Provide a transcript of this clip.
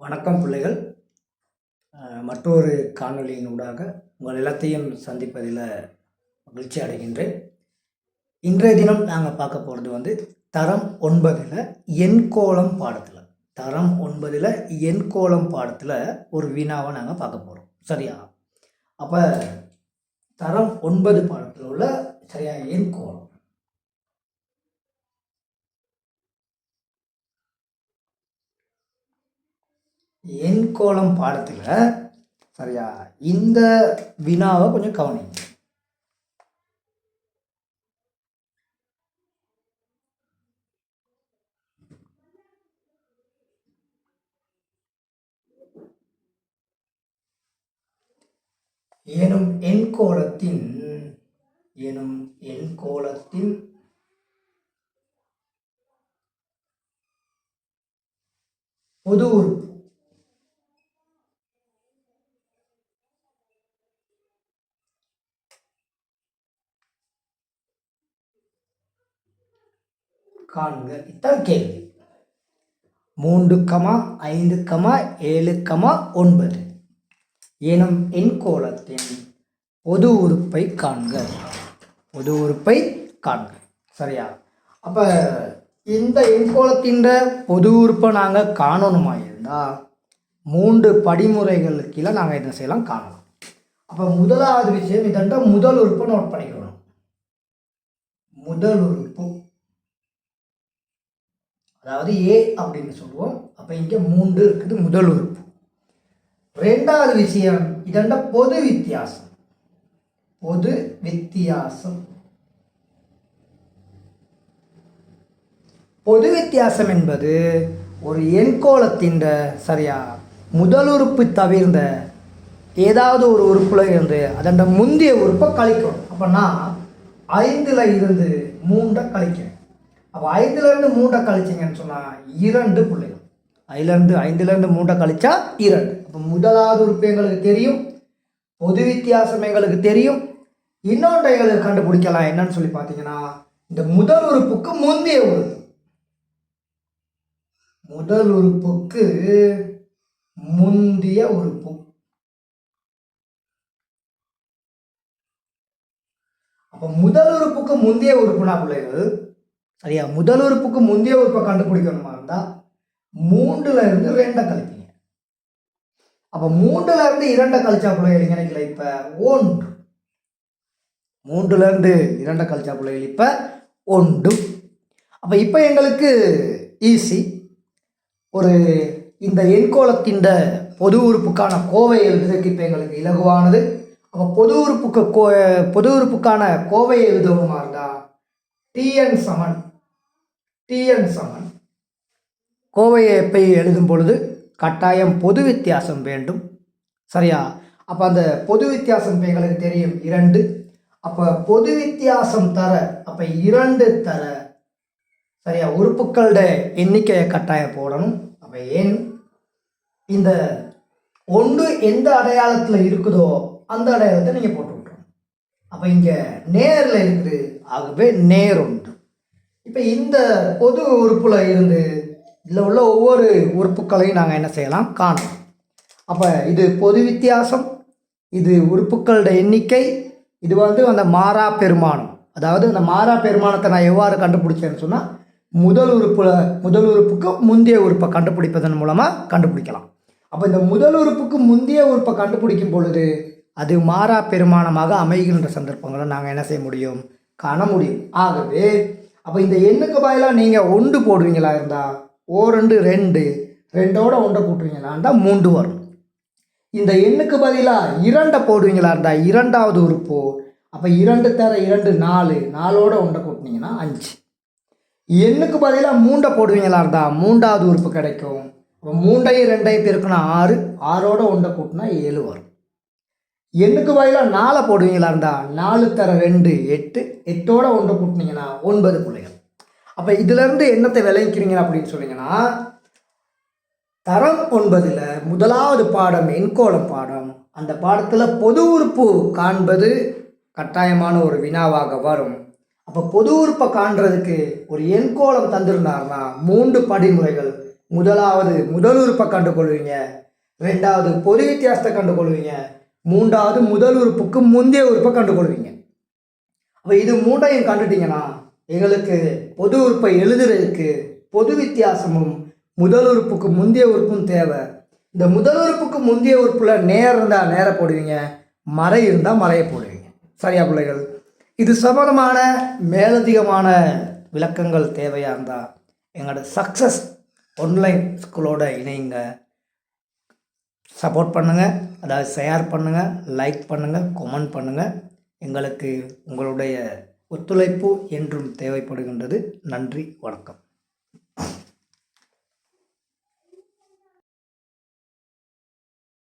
வணக்கம் பிள்ளைகள். மற்றொரு காணொலியின் ஊடாக உங்கள் எல்லாத்தையும் சந்திப்பதில் மகிழ்ச்சி அடைகின்றேன். இன்றைய தினம் நாங்கள் பார்க்க போகிறது வந்து தரம் ஒன்பதில் எண்கோளம் பாடத்தில். தரம் ஒன்பதில் எண்கோளம் பாடத்தில் ஒரு வினாவை நாங்கள் பார்க்க போகிறோம் சரியா? அப்போ தரம் ஒன்பது பாடத்தில் உள்ள சரியா எண்கோளம் எண்கோளம் பாடத்தில் சரியா? இந்த வினாவை கொஞ்சம் கவனிங்க. எனும் எண்கோளத்தின் எனும் எண்கோளத்தின் பொது உறுப்பு. காண்க. இதான் கேள்வி. மூன்று கமா ஐந்து கமா ஏழு கமா ஒன்பது. எனும் எண்கோளத்தின் பொது உறுப்பை காண்க. பொது உறுப்பை காண்க. சரியா? அப்போ இந்த எண்கோலத்தின் பொது உறுப்பை நாங்கள் காணணுமா இருந்தால் மூன்று படிமுறைகளுக்கு கீழே நாங்கள் இதை செய்யலாம் காணலாம். அப்போ முதலாவது விஷயம் இதண்ட முதல் உறுப்பை நோட் பண்ணிக்கணும். முதல் உறுப்பு அதாவது ஏ அப்படின்னு சொல்லுவோம். அப்போ இங்கே மூன்று இருக்குது முதல் உறுப்பு. ரெண்டாவது விஷயம் இதண்ட பொது வித்தியாசம். பொது வித்தியாசம். பொது வித்தியாசம் என்பது ஒரு எண்கோளத்தின் சரியா முதல் உறுப்பு தவிர்ந்த ஏதாவது ஒரு உறுப்பில் இருந்து அதண்ட முந்தைய உறுப்பை கழிக்கணும். அப்போ நான் ஐந்தில் இருந்து மூன்றை கழிக்கிறேன். அப்போ ஐந்துலேருந்து மூன்றை கழிச்சிங்கன்னு சொன்னால் இரண்டு பிள்ளைகள். ஐலேருந்து ஐந்துலேருந்து மூன்றை கழிச்சா இரண்டு. அப்போ முதலாவது உறுப்பு எங்களுக்கு தெரியும். பொது வித்தியாசம் எங்களுக்கு தெரியும். இன்னொன்றை எங்களுக்கு கண்டுபிடிக்கலாம். என்னன்னு சொல்லி பார்த்தீங்கன்னா இந்த முதல் உறுப்புக்கு முந்தைய உறுப்பு. முதல் உறுப்புக்கு முந்திய உறுப்பு. அப்போ முதல் உறுப்புக்கு முந்தைய உறுப்புனா பிள்ளைகள். சரியா? முதல் உறுப்புக்கு முந்தைய உறுப்பை கண்டுபிடிக்கணுமா இருந்தால் மூன்றுல இருந்து ரெண்டை கழிப்பீங்க. அப்போ மூன்றுல இருந்து இரண்டை கழிச்சா பிள்ளைகள் நினைக்கல? இப்போ ஒன்று. மூன்றுல இருந்து இரண்டை கழிச்சா பிள்ளைகள் இப்போ ஒன்று. அப்போ இப்போ எங்களுக்கு ஈஸி ஒரு இந்த எண்கோளத்தின் பொது உறுப்புக்கான கோவை எழுதுறதுக்கு இப்போ எங்களுக்கு இலகுவானது. அப்போ பொது உறுப்புக்கு கோ பொது உறுப்புக்கான கோவை எழுதணுமா இருந்தால் டிஎன் சமன். டிஎன் சமன். கோவையை எப்பை எழுதும் பொழுது கட்டாயம் பொது வித்தியாசம் வேண்டும். சரியா? அப்போ அந்த பொது வித்தியாசம் எங்களுக்கு தெரியும். இரண்டு. அப்போ பொது வித்தியாசம் தர அப்போ இரண்டு தர. சரியா? உறுப்புகளோட எண்ணிக்கையை கட்டாயம் போடணும். அப்போ ஏன் இந்த ஒன்று எந்த அடையாளத்தில் இருக்குதோ அந்த அடையாளத்தை நீங்கள் போட்டு விட்றணும் அப்போ இங்கே நேரில் இருக்குது. ஆகவே நேர் ஒன்று இப்போ இந்த பொது உறுப்பில் இருந்து இதில் உள்ள ஒவ்வொரு உறுப்புகளையும் நாங்கள் என்ன செய்யலாம்? காணலாம் அப்போ இது பொது வித்தியாசம் இது உறுப்புகளோட எண்ணிக்கை இது வந்து அந்த மாறா பெருமானம். அதாவது அந்த மாறா பெருமானத்தை நான் எவ்வாறு கண்டுபிடிச்சேன்னு சொன்னால் முதல் உறுப்பில் முதல் உறுப்புக்கு முந்தைய உறுப்பை கண்டுபிடிப்பதன் மூலமாக கண்டுபிடிக்கலாம். அப்போ இந்த முதல் உறுப்புக்கு முந்தைய உறுப்பை கண்டுபிடிக்கும் பொழுது அது மாறா பெருமானமாக அமைகின்ற சந்தர்ப்பங்களை நாங்கள் என்ன செய்ய முடியும்? காண முடியும். ஆகவே அப்போ இந்த எண்ணுக்கு பதிலாக நீங்கள் ஒன்று போடுவீங்களா இருந்தால் ஓ ரெண்டு ரெண்டு. ரெண்டோட ஒன்றை கூட்டுவீங்களா இருந்தால் மூன்று வரும். இந்த எண்ணுக்கு பதிலாக இரண்டை போடுவீங்களா இருந்தால் இரண்டாவது உறுப்பு. அப்போ இரண்டு தர இரண்டு நாலு. நாலோட ஒன்றை கூட்டினீங்கன்னா அஞ்சு. எண்ணுக்கு பதிலாக மூண்டை போடுவீங்களா இருந்தால் மூன்றாவது உறுப்பு கிடைக்கும். அப்போ மூண்டையும் ரெண்டையும் பெருக்கினா ஆறு. ஆறோட ஒன்றை கூட்டினா ஏழு வரும். எண்ணுக்கு பதிலாக நாலை போடுவீங்களா இருந்தால் நாலு தர ரெண்டு எட்டு எட்டோட ஒன்றை கூட்டினீங்கன்னா ஒன்பது பிள்ளைகள். அப்போ இதிலேருந்து என்னத்தை விளைவிக்கிறீங்க அப்படின்னு சொன்னீங்கன்னா தரம் ஒன்பதில் முதலாவது பாடம் எண்கோளம் பாடம். அந்த பாடத்தில் பொது உறுப்பு காண்பது கட்டாயமான ஒரு வினாவாக வரும். அப்போ பொது உறுப்பை காண்றதுக்கு ஒரு எண்கோளம் தந்திருந்தாருன்னா மூன்று படிமுறைகள். முதலாவது முதல் உறுப்பை கண்டுகொள்வீங்க. ரெண்டாவது பொது வித்தியாசத்தை கண்டுகொள்வீங்க. மூன்றாவது முதல் உறுப்புக்கு முந்தைய உறுப்பை கண்டுகொள்வீங்க. அப்போ இது மூன்றையும் கண்டுட்டீங்கன்னா எங்களுக்கு பொது உறுப்பை எழுதுறதுக்கு பொது வித்தியாசமும் முதல் உறுப்புக்கு முந்தைய உறுப்பும் தேவை. இந்த முதல் உறுப்புக்கு முந்தைய உறுப்பில் நேர் இருந்தால் நேர போடுவீங்க மறை இருந்தால் மறைய போடுவீங்க. சரியா பிள்ளைகள்? இது சம்பந்தமான மேலதிகமான விளக்கங்கள் தேவையாக இருந்தால் எங்களோட சக்ஸஸ் ஆன்லைன் ஸ்கூலோட இணைங்க. சப்போர்ட் பண்ணுங்கள் அதாவது ஷேர் பண்ணுங்கள் லைக் பண்ணுங்கள் கமெண்ட் பண்ணுங்கள் எங்களுக்கு உங்களுடைய ஒத்துழைப்பு என்றும் தேவைப்படுகின்றது. நன்றி வணக்கம்.